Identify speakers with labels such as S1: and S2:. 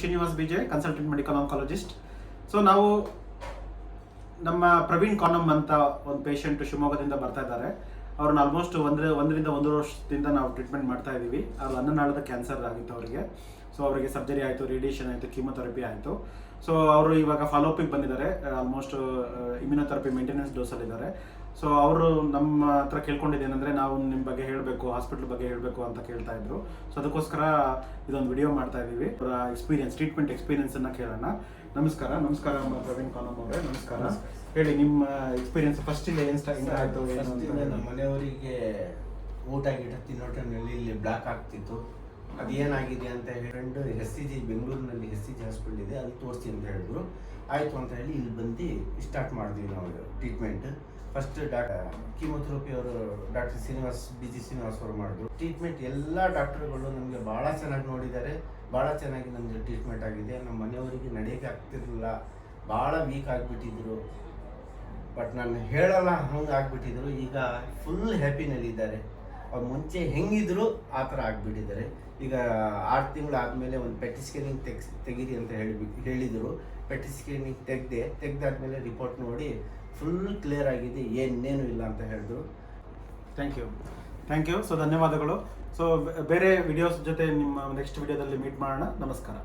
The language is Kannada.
S1: Srinivas BJ consultant medical oncologist so ನಾವು ನಮ್ಮ ಪ್ರವೀಣ್ ಕಾನಮ್ ಅಂತ ಒಂದು ಪೇಷಂಟ್ ಶಿವಮೊಗ್ಗದಿಂದ ಬರ್ತಾ ಇದ್ದಾರೆ. ಅವ್ರನ್ನ ಆಲ್ಮೋಸ್ಟ್ ಒಂದ್ರ, ಒಂದರಿಂದ ಒಂದು ವರ್ಷದಿಂದ ನಾವು ಟ್ರೀಟ್ಮೆಂಟ್ ಮಾಡ್ತಾ ಇದ್ದೀವಿ. ಅವ್ರು ಅನ್ನನಾಳದ ಕ್ಯಾನ್ಸರ್ ಆಗಿತ್ತು ಅವರಿಗೆ. ಸೊ ಅವರಿಗೆ ಸರ್ಜರಿ ಆಯಿತು ರೇಡಿಯೇಷನ್ ಆಯಿತು ಕೀಮೊಥೆರಪಿ ಆಯಿತು. ಸೊ ಅವರು ಇವಾಗ ಫಾಲೋಪಿಗೆ ಬಂದಿದ್ದಾರೆ. ಆಲ್ಮೋಸ್ಟ್ ಇಮ್ಯುನೊಥೆರಪಿ ಮೇಂಟೆನೆನ್ಸ್ ಡೋಸಲ್ಲಿದ್ದಾರೆ ಸೊ ಅವರು ನಮ್ಮ ಹತ್ರ ಕೇಳ್ಕೊಂಡಿದ್ದೇನೆಂದರೆ ನಾವು ನಿಮ್ಮ ಬಗ್ಗೆ ಹೇಳಬೇಕು ಹಾಸ್ಪಿಟ್ಲ್ ಬಗ್ಗೆ ಹೇಳಬೇಕು ಅಂತ ಕೇಳ್ತಾ ಇದ್ರು. ಸೊ ಅದಕ್ಕೋಸ್ಕರ ಇದೊಂದು ವಿಡಿಯೋ ಮಾಡ್ತಾ ಇದ್ದೀವಿ. ಅವರ ಎಕ್ಸ್ಪೀರಿಯನ್ಸ್ ಟ್ರೀಟ್ಮೆಂಟ್ ಎಕ್ಸ್ಪೀರಿಯನ್ಸನ್ನು ಕೇಳೋಣ. ನಮಸ್ಕಾರ. ನಮಸ್ಕಾರ ಪ್ರವೀಣ್ ಕಾನಮ್ ಅವರೇ. ನಮಸ್ಕಾರ. ಹೇಳಿ ನಿಮ್ಮ ಎಕ್ಸ್ಪೀರಿಯನ್ಸ್ ಫಸ್ಟ್ ಏನು ಸ್ಟಾರ್ಟ್ ಆಯಿತು
S2: ನಮ್ಮ ಮನೆಯವರಿಗೆ ಊಟ ಗಿಟ ತಿನ್ನೋ ಟೈಮ್ನಲ್ಲಿ ಇಲ್ಲಿ ಬ್ಲಾಕ್ ಆಗ್ತಿತ್ತು. ಅದೇನಾಗಿದೆ ಅಂತ ಹೇಳಿ ಎಸ್ ಸಿ ಜಿ ಬೆಂಗಳೂರಿನಲ್ಲಿ ಎಸ್ ಸಿ ಜಿ ಹಾಸ್ಪಿಟಲ್ ಇದೆ ಅಲ್ಲಿ ತೋರಿಸಿ ಅಂತ ಹೇಳಿದ್ರು. ಆಯಿತು ಅಂತ ಹೇಳಿ ಇಲ್ಲಿ ಬಂದು ಸ್ಟಾರ್ಟ್ ಮಾಡಿದ್ವಿ ನಾವು ಟ್ರೀಟ್ಮೆಂಟ್ ಫಸ್ಟ್ ಡಾಕ್ಟರ್ ಕೀಮೋಥೆರಪಿ ಅವರು doctor Srinivas B G Srinivas ಅವರು ಮಾಡಿದ್ರು. ಟ್ರೀಟ್ಮೆಂಟ್ ಎಲ್ಲ ಡಾಕ್ಟರ್ಗಳು ನಮಗೆ ಭಾಳ ಚೆನ್ನಾಗಿ ನೋಡಿದ್ದಾರೆ. ಭಾಳ ಚೆನ್ನಾಗಿ ನಮಗೆ ಟ್ರೀಟ್ಮೆಂಟ್ ಆಗಿದೆ. ನಮ್ಮ ಮನೆಯವರಿಗೆ ನಡೆಯೋಕ್ಕೆ ಆಗ್ತಿರಲಿಲ್ಲ. ಭಾಳ ವೀಕ್ ಆಗಿಬಿಟ್ಟಿದ್ರು. ಬಟ್ ನಾನು ಹೇಳಲ್ಲ, ಹಂಗೆ ಆಗ್ಬಿಟ್ಟಿದ್ರು. ಈಗ ಫುಲ್ ಹ್ಯಾಪಿನಲ್ಲಿದ್ದಾರೆ ಅವ್ರು ಮುಂಚೆ ಹೆಂಗಿದ್ರು, ಆ ಥರ ಆಗಿಬಿಟ್ಟಿದ್ದಾರೆ. ಈಗ ಆರು ತಿಂಗಳು ಆದಮೇಲೆ ಒಂದು ಪೆಟ್ ಸ್ಕ್ಯಾನಿಂಗ್ ತೆಗ್ಸ್, ತೆಗೀರಿ ಅಂತ ಹೇಳಿಬಿಟ್ಟು ಹೇಳಿದರು. ಪೆಟ್ಟಿ ಸ್ಕ್ಯಾನಿಂಗ್ ತೆಗೆದೆ, ತೆಗ್ದಾದ್ಮೇಲೆ ರಿಪೋರ್ಟ್ ನೋಡಿ ಫುಲ್ ಕ್ಲಿಯರ್ ಆಗಿದೆ, ಏನೇನು ಇಲ್ಲ ಅಂತ ಹೇಳಿದ್ರು.
S1: Thank you thank you so ಧನ್ಯವಾದಗಳು. ಸೊ ಬೇರೆ ವಿಡಿಯೋಸ್ ಜೊತೆ ನಿಮ್ಮ ನೆಕ್ಸ್ಟ್ ವಿಡಿಯೋದಲ್ಲಿ ಮೀಟ್ ಮಾಡೋಣ. ನಮಸ್ಕಾರ.